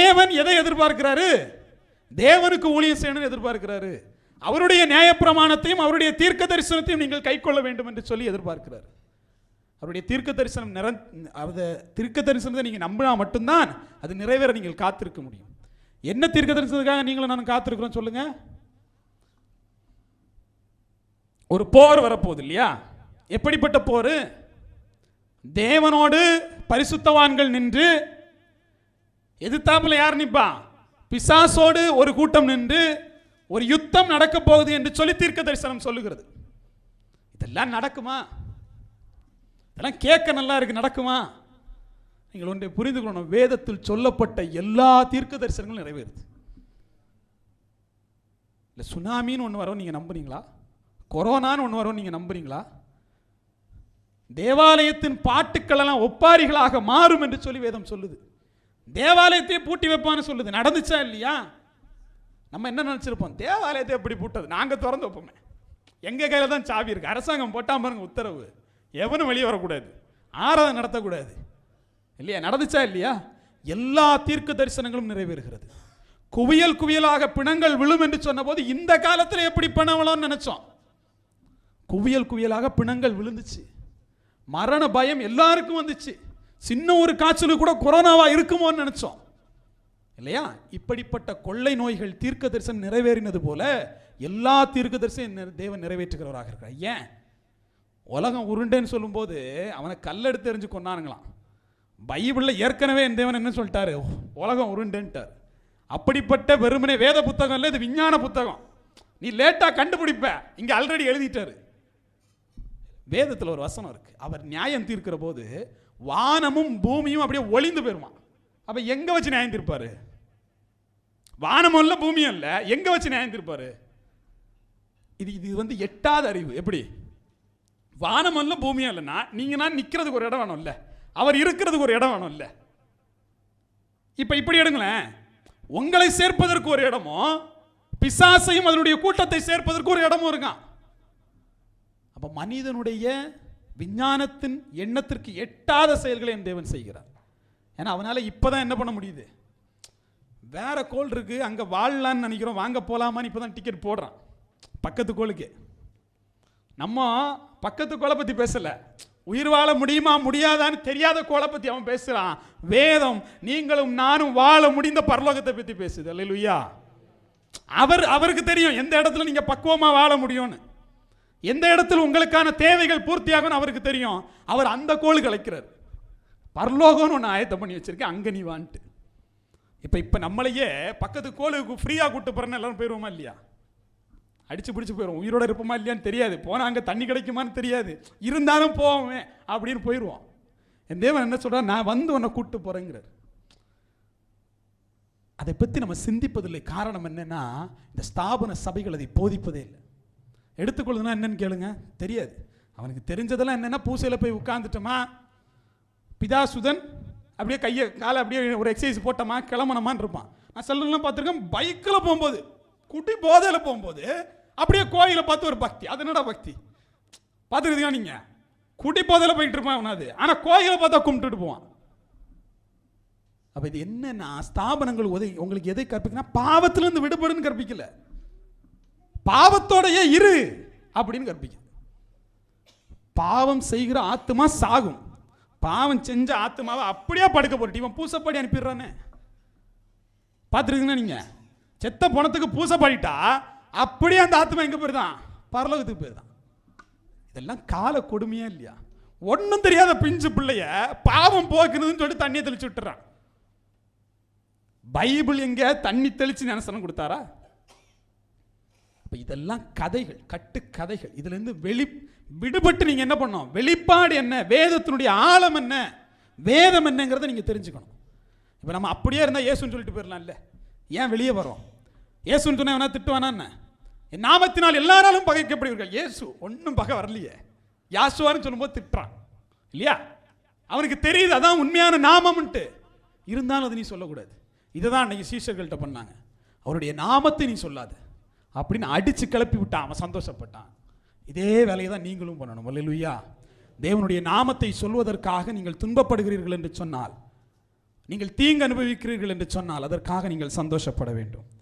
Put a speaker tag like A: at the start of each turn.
A: தேவன் எதை எதிர்பார்க்கிறாரு தேவனுக்கு ஊழியம் செய்யணும்னு எதிர்பார்க்கிறாரு அவருடைய நியாயப்பிரமாணத்தையும் அவருடைய தீர்க்க தரிசனத்தையும் நீங்கள் கைக்கொள்ள வேண்டும் என்று சொல்லி எதிர்பார்க்கிறார் அவருடைய தீர்க்க தரிசனம் நிற அந்த தீர்க்க தரிசனத்தை நீங்கள் நம்பினா மட்டும்தான் அது நிறைவேற நீங்கள் காத்திருக்க முடியும் என்ன தீர்க்க தரிசனத்துக்காக நீங்களும் நான் காத்திருக்கிறோம் சொல்லுங்க ஒரு போர் வரப்போகுது இல்லையா எப்படிப்பட்ட போர் தேவனோடு பரிசுத்தவான்கள் நின்று எதிர்த்தாப்புல யார் நிற்பா பிசாசோடு ஒரு கூட்டம் நின்று ஒரு யுத்தம் நடக்க போகுது என்று சொல்லி தீர்க்க தரிசனம் சொல்லுகிறது இதெல்லாம் நடக்குமா இதெல்லாம் கேட்க நல்லா இருக்கு நடக்குமா நீங்கள் ஒன்றை புரிந்து கொள்ளணும் வேதத்தில் சொல்லப்பட்ட எல்லா தீர்க்க தரிசனங்களும் நிறைவேறுது இல்லை சுனாமின்னு ஒன்று வரும் நீங்கள் நம்புறீங்களா கொரோனான்னு ஒன்று வரும் நீங்கள் நம்புறீங்களா தேவாலயத்தின் பாட்டுக்களெல்லாம் ஒப்பாரிகளாக மாறும் என்று சொல்லி வேதம் சொல்லுது தேவாலயத்தையே பூட்டி வைப்பான்னு சொல்லுது நடந்துச்சா இல்லையா நம்ம என்ன நினச்சிருப்போம் தேவாலயத்தை எப்படி பூட்டது நாங்கள் திறந்து வைப்போமே எங்கள் கையில் தான் சாவி இருக்குது அரசாங்கம் போட்டால் பாருங்க உத்தரவு எவனும் வெளியே வரக்கூடாது ஆராதனை நடத்தக்கூடாது இல்லையா நடந்துச்சா இல்லையா எல்லா தீர்க்க தரிசனங்களும் நிறைவேறுகிறது குவியல் குவியலாக பிணங்கள் விழும் என்று சொன்னபோது இந்த காலத்தில் எப்படி பிணவலாம்னு நினச்சோம் குவியல் குவியலாக பிணங்கள் விழுந்துச்சு மரண பயம் எல்லாருக்கும் வந்துச்சு சின்ன ஒரு காய்ச்சலு கூட கொரோனாவா இருக்குமோன்னு நினைச்சோம் இல்லையா இப்படிப்பட்ட கொள்ளை நோய்கள் தீர்க்க தரிசனம் நிறைவேறினது போல எல்லா தீர்க்க தரிசனம் தேவன் நிறைவேற்றுகிறவராக இருக்கிறார் ஏன் உலகம் உருண்டேன்னு சொல்லும்போது அவனை கல்லெடுத்து தெரிஞ்சு கொண்டானுங்களாம் பைபிளில் ஏற்கனவே என் தேவன் என்ன சொல்லிட்டாரு உலகம் உருண்டுன்ட்டார் அப்படிப்பட்ட வெறுமனை வேத புத்தகம் இல்லை இது விஞ்ஞான புத்தகம் நீ லேட்டாக கண்டுபிடிப்ப இங்கே ஆல்ரெடி எழுதிட்டாரு வேதத்தில் ஒரு வசனம் இருக்குது அவர் நியாயம் தீர்க்கிற போது வானமும் பூமியும் அப்படியே ஒளிந்து போயிருமா அப்போ எங்கே வச்சு நியாயந்திருப்பாரு வானமும் இல்ல பூமியும் இல்லை எங்கே வச்சு நியாயந்திருப்பாரு இது இது வந்து எட்டாவது அறிவு எப்படி வானம் இல்லை பூமியும் இல்லைன்னா நீங்கள் நான் நிற்கிறதுக்கு ஒரு இடம் வேணும் இல்ல அவர் இருக்கிறதுக்கு ஒரு இடம் வேணும் இல்ல இப்போ இப்படி எடுங்களேன் உங்களை சேர்ப்பதற்கு ஒரு இடமும் பிசாசையும் அதனுடைய கூட்டத்தை சேர்ப்பதற்கு ஒரு இடமும் இருக்கான் அப்போ மனிதனுடைய விஞ்ஞானத்தின் எண்ணத்திற்கு எட்டாத செயல்களை என் தேவன் செய்கிறார் ஏன்னா அவனால் இப்போ தான் என்ன பண்ண முடியுது வேறு கோல் இருக்குது அங்கே வாழலான்னு நினைக்கிறோம் வாங்க போகலாமான்னு இப்போ தான் டிக்கெட் போடுறான் பக்கத்து கோளுக்கு நம்ம பக்கத்து கோலை பற்றி பேசலை உயிர் வாழ முடியுமா முடியாதான்னு தெரியாத கோலை பற்றி அவன் பேசுகிறான் வேதம் நீங்களும் நானும் வாழ முடிந்த பரலோகத்தை பற்றி பேசுது லுய்யா அவர் அவருக்கு தெரியும் எந்த இடத்துல நீங்கள் பக்குவமாக வாழ முடியும்னு எந்த இடத்தில் உங்களுக்கான தேவைகள் பூர்த்தியாகும் அவருக்கு தெரியும் அவர் அந்த கோள் கலைக்கிறார் பரலோகம்னு ஒன்று ஆயத்தம் பண்ணி வச்சிருக்கேன் அங்கே நீ வான்ட்டு இப்போ இப்போ நம்மளையே பக்கத்து கோளுக்கு ஃப்ரீயாக கூப்பிட்டு போகிறேன்னு எல்லாரும் போயிடுவோமா இல்லையா அடிச்சு பிடிச்சி போயிடும் உயிரோட இருப்போமா இல்லையான்னு தெரியாது போனால் அங்கே தண்ணி கிடைக்குமான்னு தெரியாது இருந்தாலும் போவோமே அப்படின்னு போயிடுவோம் என் தேவன் என்ன சொல்கிறார் நான் வந்து உன்னை கூப்பிட்டு போகிறேங்கிறார் அதை பற்றி நம்ம சிந்திப்பதில்லை காரணம் என்னென்னா இந்த ஸ்தாபன சபைகள் அதை போதிப்பதே இல்லை எடுத்துக்கொள்ளுதுன்னா என்னன்னு கேளுங்க தெரியாது அவனுக்கு தெரிஞ்சதெல்லாம் என்னென்னா பூசையில் போய் உட்காந்துட்டோமா பிதாசுதன் அப்படியே கையை காலை அப்படியே ஒரு எக்ஸசைஸ் போட்டோமா கிளம்பணுமான்னு இருப்பான் நான் செல்லாம் பார்த்துருக்கேன் பைக்கில் போகும்போது குட்டி போதையில் போகும்போது அப்படியே கோயிலை பார்த்து ஒரு பக்தி அது என்னடா பக்தி பார்த்துருக்கீங்க நீங்கள் குட்டி போதையில் போயிட்டு இருப்பான் அவனாது ஆனால் கோயிலை பார்த்தா கும்பிட்டுட்டு போவான் அப்போ இது என்னென்னா ஸ்தாபனங்கள் உதவி உங்களுக்கு எதை கற்பிக்கனா பாவத்திலேருந்து விடுபடுன்னு கற்பிக்கலை பாவத்தோடையே இரு அப்படின்னு கற்பிக்க பாவம் செய்கிற ஆத்மா சாகும் பாவம் செஞ்ச ஆத்மாவை அப்படியே படுக்க போட்டு இவன் பூசப்பாடி அனுப்பிடுறானே பார்த்துருக்குங்க நீங்கள் செத்த பணத்துக்கு பூசப்பாடிட்டா அப்படியே அந்த ஆத்மா எங்கே போயிருதான் பரலோகத்துக்கு போயிருதான் இதெல்லாம் கால கொடுமையா இல்லையா ஒன்றும் தெரியாத பிஞ்சு பிள்ளைய பாவம் போக்குறதுன்னு சொல்லிட்டு தண்ணியை தெளிச்சு விட்டுறான் பைபிள் எங்கே தண்ணி தெளிச்சு நினைச்சனம் கொடுத்தாரா அப்போ இதெல்லாம் கதைகள் கட்டு கதைகள் இதுலேருந்து வெளி விடுபட்டு நீங்கள் என்ன பண்ணோம் வெளிப்பாடு என்ன வேதத்தினுடைய ஆழம் என்ன வேதம் என்னங்கிறத நீங்கள் தெரிஞ்சுக்கணும் இப்போ நம்ம அப்படியே இருந்தால் ஏசுன்னு சொல்லிட்டு போயிடலாம் இல்லை ஏன் வெளியே வரோம் ஏசுன்னு சொன்னால் வேணா திட்டுவானா என்ன என் நாமத்தினால் எல்லாராலும் பகைக்கப்படுவீர்கள் ஏசு ஒன்றும் பகை வரலையே யாசுவான்னு சொல்லும்போது திட்டுறான் இல்லையா அவனுக்கு தெரியுது அதான் உண்மையான நாமம்ன்ட்டு இருந்தாலும் அது நீ சொல்லக்கூடாது இதை தான் அன்றைக்கி சீசர்கள்ட்ட பண்ணாங்க அவருடைய நாமத்தை நீ சொல்லாது அப்படின்னு அடித்து கிளப்பி விட்டான் அவன் சந்தோஷப்பட்டான் இதே வேலையை தான் நீங்களும் பண்ணணும் வல்லுயா தேவனுடைய நாமத்தை சொல்வதற்காக நீங்கள் துன்பப்படுகிறீர்கள் என்று சொன்னால் நீங்கள் தீங்கு அனுபவிக்கிறீர்கள் என்று சொன்னால் அதற்காக நீங்கள் சந்தோஷப்பட வேண்டும்